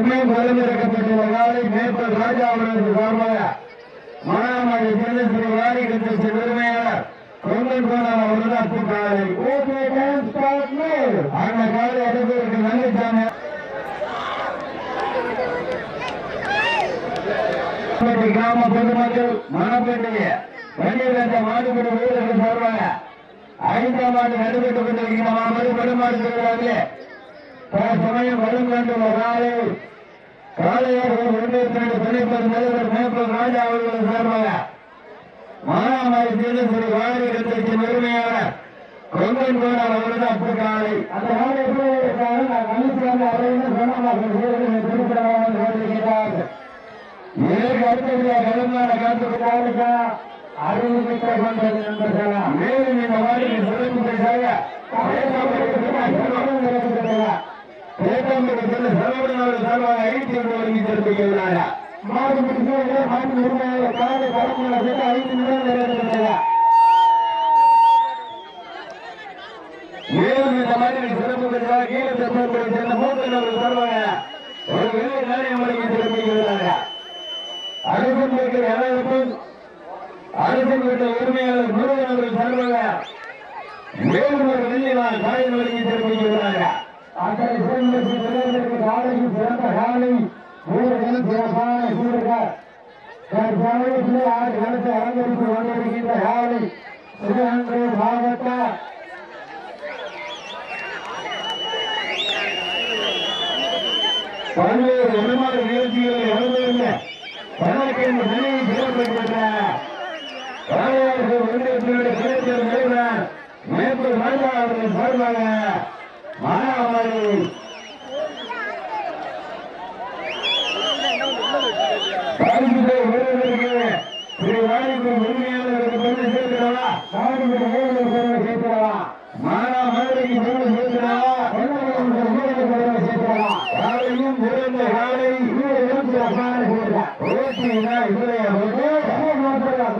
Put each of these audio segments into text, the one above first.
சமயம் பரிந்துரைக்கப்பட்டுள்ள காலை மேற்பல் ராஜா அவர்களுக்கு சார்பாக மானாமணி சேர்ந்த சில வாரி கட்சி உரிமையாளர் கொங்கல் கோணம் அவர்கள் காலை அந்த காலை அடுப்பதற்கு நல்லசாமி கிராம பொதுமக்கள் மணப்பேட்டைய வண்டியராஜ மாடுபடி வீரர்கள் சார்பாக ஐந்தாம் ஆண்டு நடைபெற்றுக் கொண்டிருக்கிற மாபெரும் பெருமாள் திருவிழாவிலே சமயம் வரும் கண்டுள்ள காலை காளையார்கள் ஒன்றியத்தினுடைய துணைப்பர் தலைவர் மேப்பல் ராஜா அவர்கள் சார்பாக மானாமாரி சேர்ந்த ஸ்ரீ வாரி கட்சியின் உரிமையாளர் கொங்கன் கோணர் அவரது அப்பு காலை. அந்த காலை எப்படி இருக்காங்க நான் கேட்டார்கள் இதற்கு அடுத்தபடியாக கலந்தான காத்துக்காக அறிவிக்க கொண்டது நண்பர்களா? மேலும் இந்த வாரியை சிறப்பு பரிசாக தேட்டம்படி செல்ல செலவினாளர் சார்பாக ஐந்து என்று வழங்கி மாடு முடிச்சு மாட்டு உரிமையாளர் காலை சேர்த்து ஐந்து நிமிடம் மேலும் இந்த மாதிரி சிறப்பு கீழே சேர்ந்த சார்பாக ஒரு நாணயம் வழங்கி அரசன் வீட்டில் அனைவருக்கும் அரசன் வீட்டில் உரிமையாளர் முருகன் அவர்கள் சார்பாக மேலும் ஒரு வெள்ளிவான் காயின் வழங்கி தெரிவிக்கிறார்கள் அத்தனை சிறந்தற்கு தலைவருக்கு காலையில் சிறந்த காலை. வீரர்கள் சிறப்பான வீரர்கள். சமயத்திலே ஆறு கணத்தை அலங்கரித்து கொண்டிருக்கின்ற காலை. சிவகங்கை மாவட்ட பல்வேறு வருமான நிகழ்ச்சிகளை அனுபவித்த பணக்கின் நிலையை சிறப்பிக்கின்ற ஒன்றியத்தினுடைய கிளைச்சல் தலைவர் மேற்கு ராஜா அவர்கள் சார்பாக மானாவாரி வீரர்களுக்கு திரு வாழைக்கு உரிமையாளருக்கு பெருமை சேர்க்கிறவா சாதிக்கு வீரர்கள் பெருமை சேர்க்கிறவா மானா மதுரைக்கு பெருமை சேர்க்கிறவா பெருமை சேர்க்கிறவா காலையும் சிறந்த காலை வீரர்களும் சிறப்பான வீரர்கள் ஓட்டினா இவரைய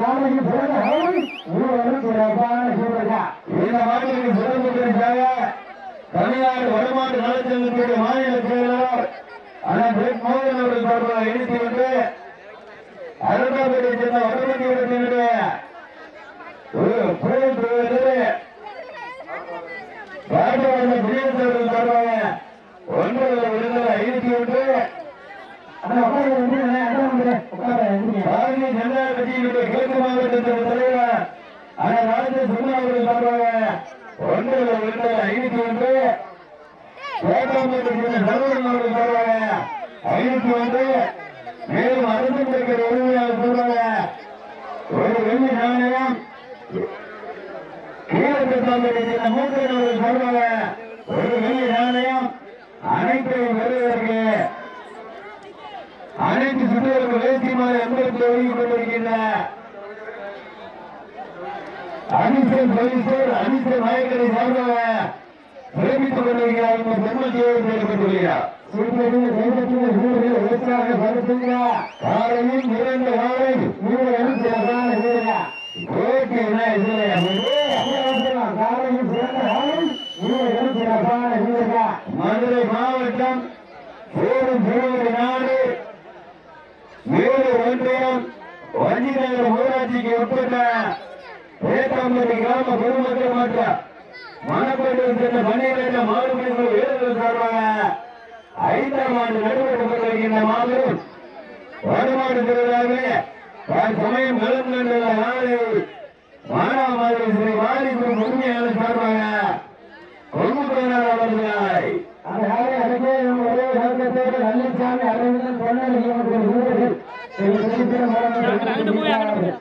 காலையும் சிறந்த காலை வீரர்களும் சிறப்பான வீரர்கள் இந்த மாநிலத்தின் சிறப்பு பரிசாக தமிழ்நாடு வடமாட்டு நலச்சங்கத்துடைய மாநில செயலாளர் அண்ணன் பிரெட் மோகன் அவர்கள் சார்பாக இணைத்து வந்து அருணாபுரியை சேர்ந்த வடமணி இடத்தினுடைய ஒரு புயல் பெறுவது ராஜவர்ம குடியரசு அவர்கள் சார்பாக ஒன்பது விருதுகளை ஐநூத்தி ஒன்று. பாரதிய ஜனதா கட்சியினுடைய கிழக்கு மாவட்டத்தின் தலைவர் அண்ணன் ராஜ சுகுணா அவர்கள் சார்பாக ஒன்பது விருதுகளை ஐநூத்தி ஒன்று. வேட்டாம்பேட்டை அவர்கள் சார்பாக ஐநூத்தி ஒன்று மேலும் அரசு பெருக்கிற உரிமையாளர் சார்பாக ஒரு வெள்ளி நாணயம் மூத்தன் அவர்கள் சார்பாக ஒரு வெள்ளி நாணயம் அனைத்தையும் பெறுவதற்கு அனைத்து சுற்றுகளுக்கு வேசியமாக அன்பளித்து வழங்கிக் கொண்டிருக்கின்ற அனிசன் பரிசோர் அனிசன் நாயக்கரை சார்பாக பிரமித்துக் கொண்டிருக்கிறார் இந்த பெருமதியோடு செயல்பட்டுள்ளார் இரண்டு காலை வீரர்களும் சிறப்பான வீரர்கள் ஓகேனா இதுல காலையும் சிறந்த காலை வீரர்களும் சிறப்பான வீரர்கள் மதுரை மாவட்டம் சேரும் திருவள்ளி நாடு வேறு ஒன்றியம் வஞ்சிநகர் ஊராட்சிக்கு உட்பட்ட பேட்டாம்பட்டி கிராம பொதுமக்கள் மற்றும் மணப்பேட்டையில் சென்ற பன்னிரண்டு மாணவர்கள் வீரர்கள் சார்பாக ஐந்தாம் ஆண்டு நடைபெற்றுக் கொண்டிருக்கின்ற மாபெரும் வடமாடு திருவிழாவிலே பல சமயம் கலந்து கொண்டுள்ள நாளை மானாமாதிரி ஸ்ரீ வாரிசும் உரிமையாளர் சார்பாக கொங்கு பேராளர் அவர்களாய் அந்த அதுக்கே அருகே ஒரே நோக்கத்தோடு நல்லசாமி அரவிந்தன் பொன்னல் வீரர்கள்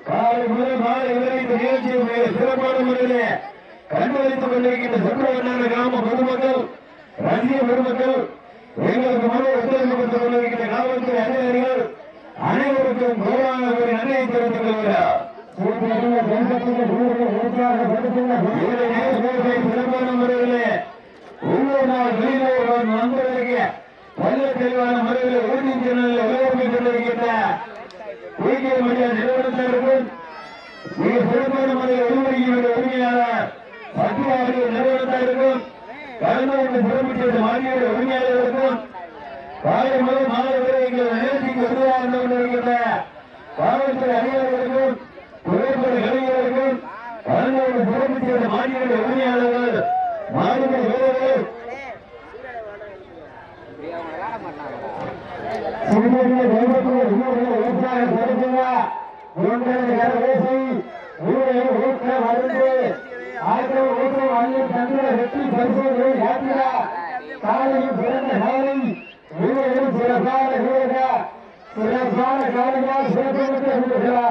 காலை முதல் மாலை வரை இந்த நிகழ்ச்சியை மிக சிறப்பான முறையிலே கண்களித்துக் கொண்டிருக்கின்ற சுற்றுவட்டார கிராம பொதுமக்கள் ரசிக பெருமக்கள் எங்களுக்கு மன ஒத்துழைப்பு கொடுத்துக் கொண்டிருக்கின்ற காவல்துறை அதிகாரிகள் அனைவருக்கும் கௌரவ ஒரு நன்றியை தெரிவித்துக் கொள்கிறார் சிறப்பான முறையிலே ஒவ்வொரு நாள் வெளியூர் நண்பர்களுக்கு நல்ல தெளிவான முறையில் உறுதி சேனலில் உலகமைத்துக் கொண்டிருக்கின்ற வீடியோ மீடியா நிறுவனத்திற்கும் மிக சிறப்பான முறையில் ஒளிபரப்பிய உரிமையாளர் சத்யாவுடைய நிறுவனத்திற்கும் கலந்து கொண்டு சிறப்பித்த மாநில உரிமையாளர்களுக்கும் காலை முதல் மாலை வரை எங்கள் நிகழ்ச்சிக்கு உதவியாக இருந்து கொண்டிருக்கின்ற காவல்துறை அதிகாரிகளுக்கும் புகைப்பட கலைஞர்களுக்கும் கலந்து சிறப்பு செய்த மாநில உரிமையாளர்கள் மாநில வீரர்கள் தெய்வத்துடைய உணவுகளை விவசாய செலுத்துங்க உங்களுக்கு பேசி ஊரை ஊக்க மருந்து ஆயிரம் ஊக்கம் அள்ளி தந்திர வெற்றி பரிசோதனை யாத்திரா காலையும் சிறந்த காலை வீரர்களும் சிறப்பான வீரர்கள் சிறப்பான காலையால் சிறப்பு மிக்க வீரர்களா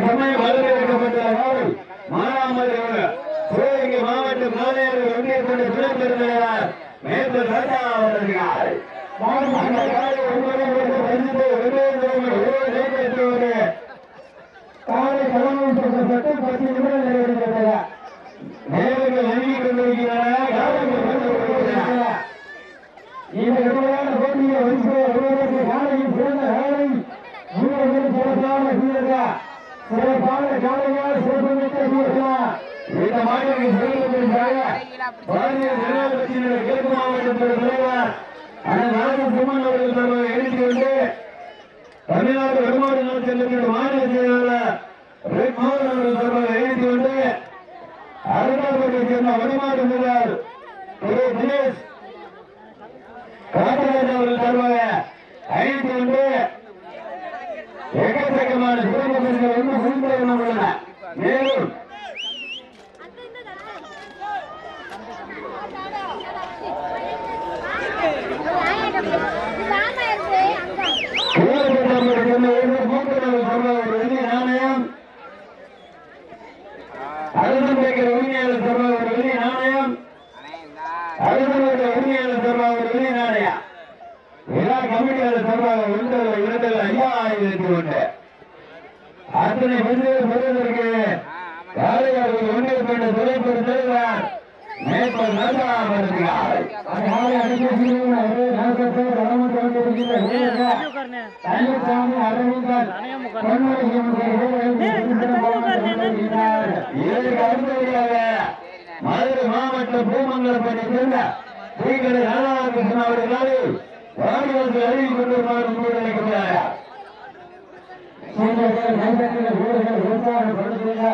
சமயம் வரவேற்கப்பட்டுள்ள மானாமது சிவகங்கை மாவட்ட மாநில ஒன்றிய கொண்ட துணை பெருமையாளர் மேற்பல் ராஜா அவர்கள் அந்த காலை ஒன்பது மணிக்கு வந்து ஒரே காலை கடவுள் சட்டம் பத்து நிமிடம் நிறைவேற்றப்பட்டது நேரங்கள் நெருங்கிக் கொண்டிருக்கின்றன காலங்கள் வந்து கொண்டிருக்கின்றன இந்த கடுமையான போட்டியை வரிசையை வருவதற்கு காலையில் சிறந்த காலை வீரர்கள் சிறப்பான சிறப்பான காலையால் சிறப்பு மிக்க வீரர்கள்? இந்த மாநிலத்தின் சிறப்பிற்காக பாரதிய ஜனதா கட்சியினுடைய கிழக்கு மாவட்டத்தின் தலைவர் அண்ணன் ராஜன் சிம்மன் அவர்கள் எழுதி கொண்டு தமிழ்நாடு வருமான நலச்சங்கத்தின் மாநில செயலாளர் ரெட் மோகன் அவர்கள் தருவதை எழுதி கொண்டு அருணாச்சலத்தை சேர்ந்த வருமான முதல் திரு தினேஷ் காமராஜ் அவர்கள் தருவாங்க ஐந்து ஒன்று எக்கச்சக்கமான சிறப்பு பரிசுகள் வந்து குவிந்து உள்ளன மேலும் ஊரகத்தில் சேர்ந்த இரண்டு மூத்தவர்கள் தருவாங்க ஒரு வெள்ளி நாணயம் அருண் பேக்கர் உரிமையாளர் தருவாங்க ஒரு வெள்ளி நாணயம் அருணனுடைய உரிமையாளர் தருவாங்க ஒரு வெள்ளி நாணயம் எல்லா கமிட்டியாளர் தருவாங்க ஒன்று இரண்டு ஐயாயிரத்தி ஒன்று அத்தனை பெண்கள் பெறுவதற்கு காலையாளர்கள் ஒன்றிய கொண்ட துறைப்பொரு தலைவர் மேற்பல் ராஜா வருகிறார் அதனால அடிக்கடி நாசத்தை வளம் கொண்டிருக்கின்ற வீரர்கள் தனிச்சாமி அரவிந்தன் இதற்கு அடுத்தபடியாக மதுரை மாவட்டம் சேர்ந்த ஸ்ரீகரை ராதாகிருஷ்ணன் அவர்களால் வாடிவாசல் அருகி கொண்டிருப்பார் கூட நினைக்கிறார் வீரர்கள் உற்சாகப்படுத்துங்க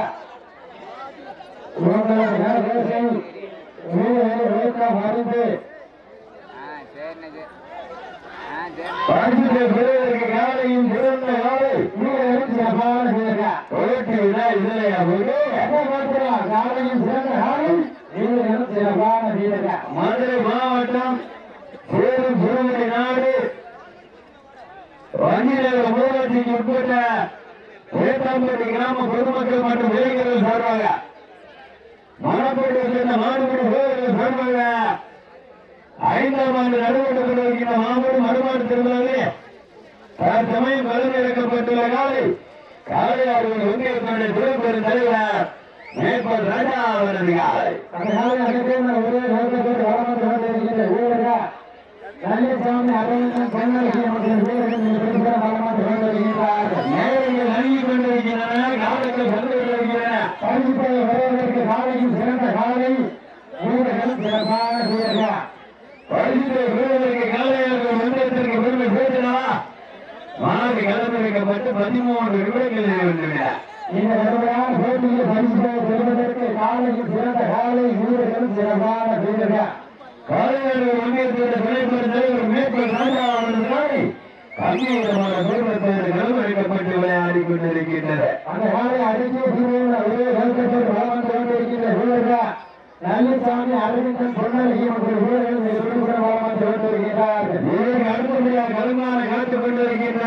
உங்களுக்கு நேரத்தை வீரர்கள் பரிசுகளை பெறுவதற்கு காலையும் வீரர்களும் சிறப்பான வீரர்கள் ஓட்டினா இல்லையா? காலையும் சிறந்த வீரர்களும் சிறப்பான வீரர்கள் மதுரை மாவட்டம் சேரும் சிறுவனை நாடு வங்கிநகர் ஊராட்சிக்கு உட்பட்ட வேட்டாம்பட்டி கிராம பொதுமக்கள் மற்றும் இளைஞர்கள் சார்பாக மணப்பேட்டை சேர்ந்த மாணவர்கள் வீரர்கள் சார்பாக ஐந்தாம் ஆண்டு நடுவட்டத்தில் கொண்டிருக்கின்ற மாபெரும் மறுமாடு திருவிழாவிலே தற்சமயம் கலந்து இறக்கப்பட்டுள்ள காலை காலை அவர்கள் ஒன்றியத்தினுடைய துறைப்பெரும் தலைவர் மேற்பல் ராஜா அவரது காலை. அந்த காலை அனைத்தையும் ஒரே நோக்கத்தோடு வளர்ந்து இருக்கின்ற ஊழலா கன்னிசாமி அரவிந்தன் கண்ணகி மற்றும் வீரர்கள் பெரும்பாலும் வளர்ந்து கொண்டிருக்கிறார்கள் நேரங்கள் அணுகிக் கொண்டிருக்கின்றன. காலங்கள் வந்து கொண்டிருக்கின்றன. பரிசுத்தை வருவதற்கு காலையும் சிறந்த காலை வீரர்கள் சிறப்பான வீரர்கள்? பரிசுத்தை பெறுவதற்கு காலையாளர்கள் மன்றத்திற்கு பெருமை சேர்த்தனா மாறி கலந்து வைக்கப்பட்டு பதிமூன்று நிமிடங்கள் நிறைவேற்றன இந்த கடுமையான போட்டியில் பரிசுத்தை பெறுவதற்கு காலையும் சிறந்த காலை வீரர்கள் சிறப்பான வீரர்கள்? காலையாளர்கள் மன்றத்திற்கு துணைப்பெறும் தலைவர் மேற்கொள் ராஜா அவர்களால் கண்ணீரமான குடும்பத்தோடு கலந்து விளையாடி கொண்டிருக்கின்றனர் அந்த காலை அடித்து ஒரே கல்கத்தோடு வளம் கொண்டிருக்கின்ற வீரர்கள்? நல்லசாமி அரவிந்தன் பொன்னழகி மற்றும் வீரர்கள் சுற்றுப்புற வளம் கொண்டிருக்கிறார்கள் இதற்கு அடுத்தபடியாக கலந்தான காத்துக் கொண்டிருக்கின்ற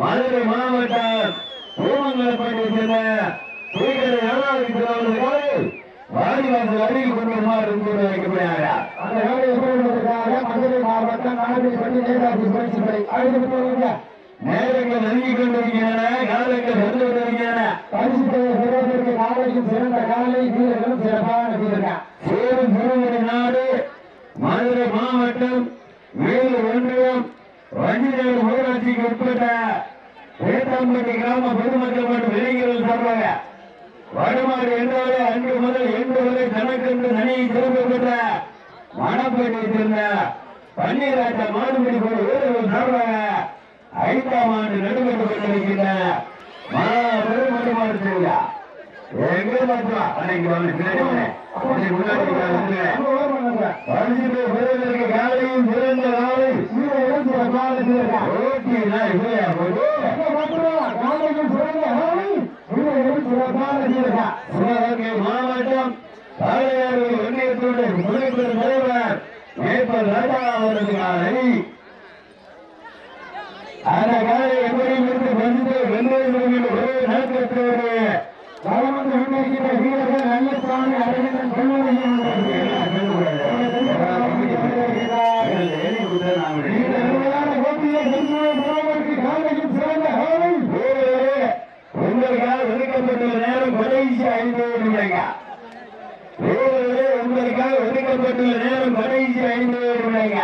மதுரை மாவட்டம் பூமங்கலப்பட்டி சேர்ந்த வாடிவாசல் அருகில் கொண்டு வருமாறு கூற அந்த வேலை மதுரை மாவட்டம் நாகப்பட்டி நேதாஜி பரிசு படை அடுத்து நேரங்கள் நெருங்கிக் கொண்டிருக்கின்றன காலங்கள் வந்து கொண்டிருக்கின்றன. பரிசு பெறுவதற்கு காலையும் சிறந்த காலை வீரர்களும் சிறப்பான வீரர்கள் சேரும் திருமணி நாடு மதுரை மாவட்டம் வேலூர் ஒன்றியம் வஞ்சிநகர் ஊராட்சிக்கு உட்பட்ட வேட்டாம்பட்டி கிராம பொதுமக்கள் மற்றும் இளைஞர்கள் சார்பாக வருமாறு மாடு என்றாலே அன்று முதல் இன்று வரை தனக்கென்று தனியை திரும்ப பெற்ற மணப்பேட்டை சேர்ந்த பன்னீராஜ மாடுபிடி போல வீரர்கள் சார்பாக ஐந்தாம் ஆண்டு நடுவெட்டு கொண்டிருக்கின்ற மாபெரும் மணி மாடு திருவிழா. எங்கே பார்த்துவா அன்னைக்கு வந்து பின்னாடி முன்னாடி காலையும் சிறந்த காலை. ஓட்டி நான் இல்லையா போட்டு சிவகங்கை மாவட்டம் பாளையாறு ஒன்றியத்தோடு முதல்வர் தலைவர் மேற்பல் ராஜா அவரது காலை அந்த காலை எப்படி இருந்து வந்து வெள்ளை ஒரே நோக்கத்தோடு வளர்ந்து முன்னேற்கிற வீரர்கள் நல்லசாமி அரவிந்தன் உங்களுக்காக ஒதுக்கப்பட்டுள்ள நேரம் கடைசி ஐந்து நிமிடங்க வீரர்களே உங்களுக்காக ஒதுக்கப்பட்டுள்ள நேரம் கடைசி ஐந்து நிமிடங்க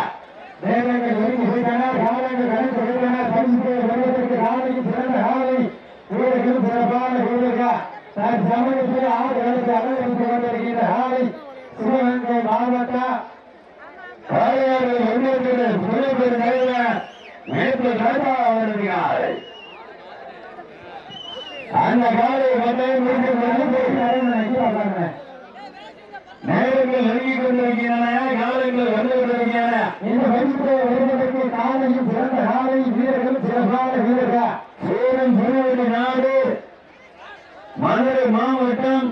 நேரங்கள் ஒதுக்கி போயிட்டன காலங்கள் கழித்து போயிட்டன பரிசு வருவதற்கு காலைக்கு சிறந்த காலை வீரர்கள் சிறப்பான வீரர்கள். தன் சமயத்தில் ஆறு கழித்து அலங்கரித்துக் கொண்டிருக்கின்ற காலை சிவகங்கை மாவட்டம் காளையார்கள் ஒன்றியத்துடன் துணைப்பெரு தலைவர் மேற்பல் ராஜா அவரது காலை அந்த காலை பந்தயம் முடிந்து நேரங்கள் நெருங்கிக் கொண்டிருக்கின்றன காலங்கள் வந்து கொண்டிருக்கின்றன. இந்த பரிசுத்தை வருவதற்கு காலையும் சிறந்த காலை வீரர்கள் சிறப்பான வீரர்கள். சேலம் திருவள்ளி நாடு மதுரை மாவட்டம்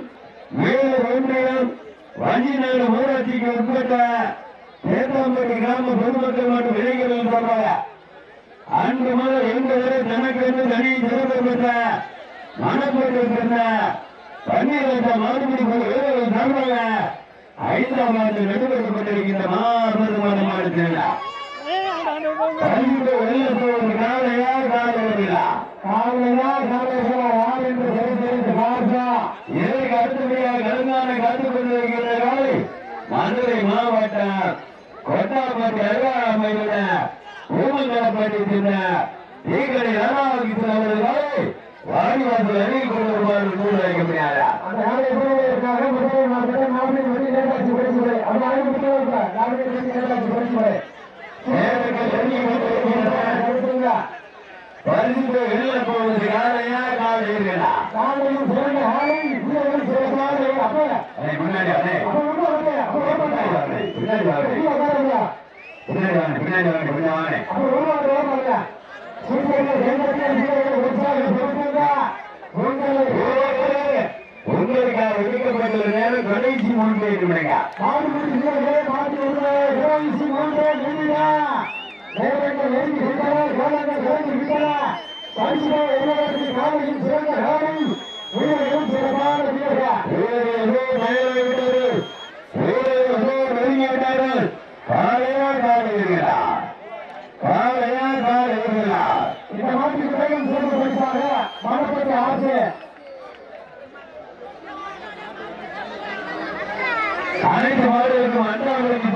வேலூர் ஒன்றியம் வஞ்சிநாடு ஊராட்சிக்கு உட்பட்ட சேத்தாம்பட்டி கிராம பொதுமக்கள் மற்றும் இளைஞர்கள் சார்பாக அன்று முதல் எந்த வரை தனக்கு தனி சிறப்பு பெற்ற மணப்பட்டு பெற்ற பன்னீர் லட்சம் மாடுபிடி வீரர்கள் சார்பாக ஐந்தாம் ஆண்டு நடுவெடுக்கப்பட்டிருக்கின்ற மாபெருமான மாடு திருவிழா. கொண்டிருக்கின்ற மதுரை மாவட்டம் கொட்டாப்பட்டி அருகாமையுள்ள ஊமங்கலப்பட்டி சேர்ந்த தீக்கடை ராதாகிருஷ்ணன் காலை வாடிவாசல் அருகில் கொண்டு வருமாறு வைக்க முடியாதா? அந்த நாளை போவதற்காக முதல் மாவட்டம் மாவட்டம் வழி நேதாஜி பரிசுரை அந்த ஆய்வு நாளை வழி நேதாஜி பரிசுரை நேரங்கள் நெருங்கி கொண்டிருக்கின்றன. பரிசுத்த வெளியில போவது காலையா காலையா காலையும் சிறந்த ஆலை வீரர்கள் சிறப்பாக அப்ப முன்னாடி அண்ணே. பின்னாடி வாங்க, பின்னாடி வாங்க. பின்னாடி வாங்க, பின்னாடி வாங்க, பின்னாடி வாங்க. அப்ப ஒண்ணு வரல வரல சூப்பர்கள் செங்கத்தில் வீரர்கள் உற்சாகம் கொடுத்துங்க உங்களை ஓ, உங்களுக்காக ஒதுக்கப்பட்டுள்ள நேரம் கடைசி மூன்று நிமிடங்க மாடுபிடி Thank you.